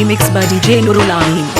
remix by DJ Nurul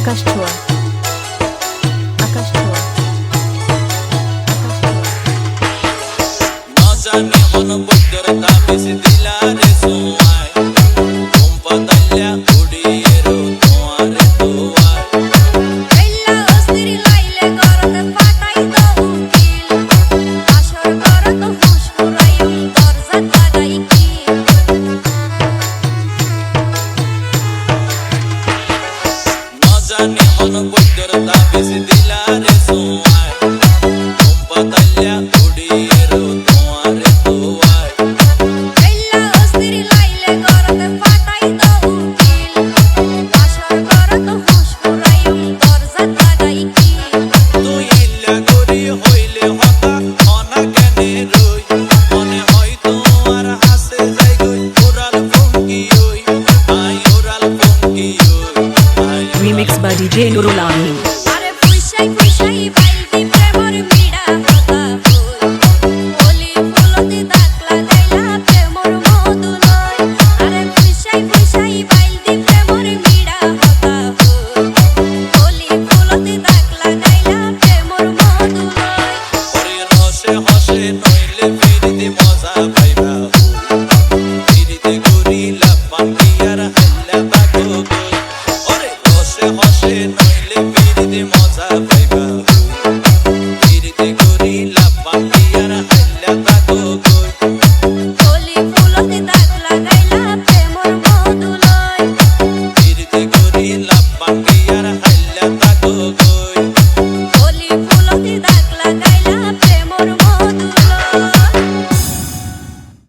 আকাশ ছোঁয়া আকাশ ছোঁয়া No জানি অনুভব করে তা বেশি দিলা রে জেনুরুল আমিন আরে পুইশাই পুইশাই